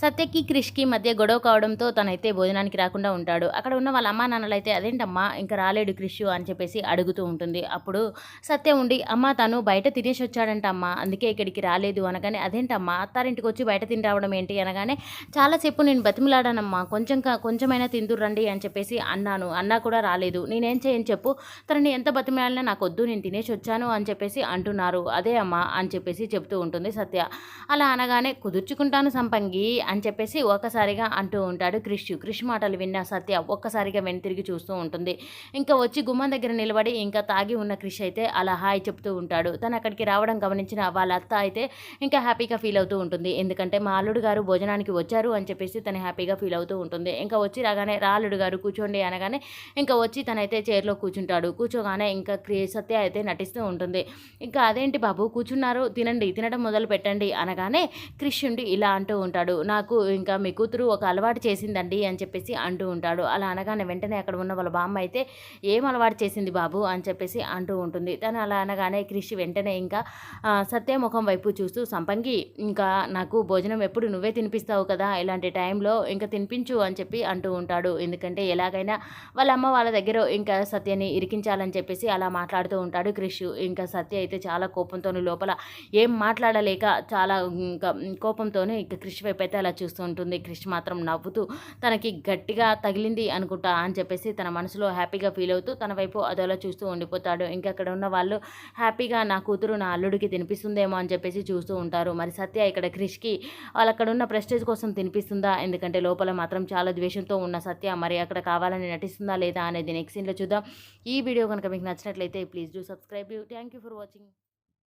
సత్యకి క్రిష్కి మధ్య గొడవ కావడంతో తనైతే భోజనానికి రాకుండా ఉంటాడు. అక్కడ ఉన్న వాళ్ళ అమ్మా నాన్నలు అయితే అదేంటమ్మా ఇంకా రాలేడు క్రిష్ అని చెప్పేసి అడుగుతూ ఉంటుంది. అప్పుడు సత్య ఉండి అమ్మ తను బయట తినేసి వచ్చాడంట అమ్మ అందుకే ఇక్కడికి రాలేదు అనగానే అదేంటమ్మా అత్తారింటికి వచ్చి బయట తిని రావడం ఏంటి? అనగానే చాలాసేపు నేను బతిమిలాడానమ్మా కొంచెం కా- కొంచెమైనా తిందురండి అని చెప్పేసి అన్నాను. అన్నా కూడా రాలేదు. నేనేం చేయని చెప్పు. తనని ఎంత బతిమిలాడినా నాకు వద్దు నేను తినేసి వచ్చాను అని చెప్పేసి అంటున్నారు. అదే అమ్మా అని చెప్పేసి చెప్తూ ఉంటుంది సత్య. అలా అనగానే కుదుర్చుకుంటాను సంపంగి అని చెప్పేసి ఒక్కసారిగా అంటూ ఉంటాడు క్రిష్. క్రిష్ మాటలు విన్న సత్య ఒక్కసారిగా వెనుతిరిగి చూస్తూ ఉంటుంది. ఇంకా వచ్చి గుమ్మం దగ్గర నిలబడి ఇంకా తాగి ఉన్న క్రిష్ అయితే అలా హాయ్ చెప్తూ ఉంటాడు. తను అక్కడికి రావడం గమనించిన వాళ్ళ అత్త అయితే ఇంకా హ్యాపీగా ఫీల్ అవుతూ ఉంటుంది. ఎందుకంటే మా అల్లుడు గారు భోజనానికి వచ్చారు అని చెప్పేసి తను హ్యాపీగా ఫీల్ అవుతూ ఉంటుంది. ఇంకా వచ్చి రాగానే రాలుడు గారు కూర్చోండి అనగానే ఇంకా వచ్చి తనైతే చైర్లో కూర్చుంటాడు. కూర్చోగానే ఇంకా క్రి సత్య అయితే నటిస్తూ ఉంటుంది. ఇంకా అదేంటి బాబు కూర్చున్నారు తినండి తినడం మొదలు పెట్టండి అనగానే క్రిష్ ఉండి ఇలా అంటూ ఉంటాడు. నాకు ఇంకా మీ కూతురు ఒక అలవాటు చేసిందండి అని చెప్పేసి అంటూ ఉంటాడు. అలా అనగానే వెంటనే అక్కడ ఉన్న వాళ్ళ బామ్మ అయితే ఏం అలవాటు చేసింది బాబు? అని చెప్పేసి అంటూ ఉంటుంది. తను అలా అనగానే క్రిష్ వెంటనే ఇంకా సత్యముఖం ముఖం వైపు చూస్తూ సంపంగి ఇంకా నాకు భోజనం ఎప్పుడు నువ్వే తినిపిస్తావు కదా? ఇలాంటి టైంలో ఇంకా తినిపించు అని చెప్పి అంటూ ఉంటాడు. ఎందుకంటే ఎలాగైనా వాళ్ళ అమ్మ వాళ్ళ దగ్గర ఇంకా సత్యని ఇరికించాలని చెప్పేసి అలా మాట్లాడుతూ ఉంటాడు క్రిష్. ఇంకా సత్య అయితే చాలా కోపంతో లోపల ఏం మాట్లాడలేక చాలా ఇంకా కోపంతోనే ఇంకా క్రిష్ వైపు అయితే అలా చూస్తూ ఉంటుంది. క్రిష్ మాత్రం నవ్వుతూ తనకి గట్టిగా తగిలింది అనుకుంటా అని చెప్పేసి తన మనసులో హ్యాపీగా ఫీల్ అవుతూ తన వైపు అదోలా చూస్తూ ఉండిపోతాడు. ఇంకా అక్కడ ఉన్న వాళ్ళు హ్యాపీగా నా కూతురు నా అల్లుడికి తినిపిస్తుందేమో అని చెప్పేసి చూస్తూ ఉంటారు. మరి సత్య ఇక్కడ క్రిష్కి వాళ్ళు అక్కడ ఉన్న ప్రెస్టేజ్ కోసం తినిపిస్తుందా? ఎందుకంటే లోపల మాత్రం చాలా ద్వేషంతో ఉన్న సత్య మరి అక్కడ కావాలని నటిస్తుందా లేదా అనేది నెక్స్ట్ సీన్లో చూద్దాం. ఈ వీడియో కనుక మీకు నచ్చినట్లయితే please do subscribe you. Thank you for watching.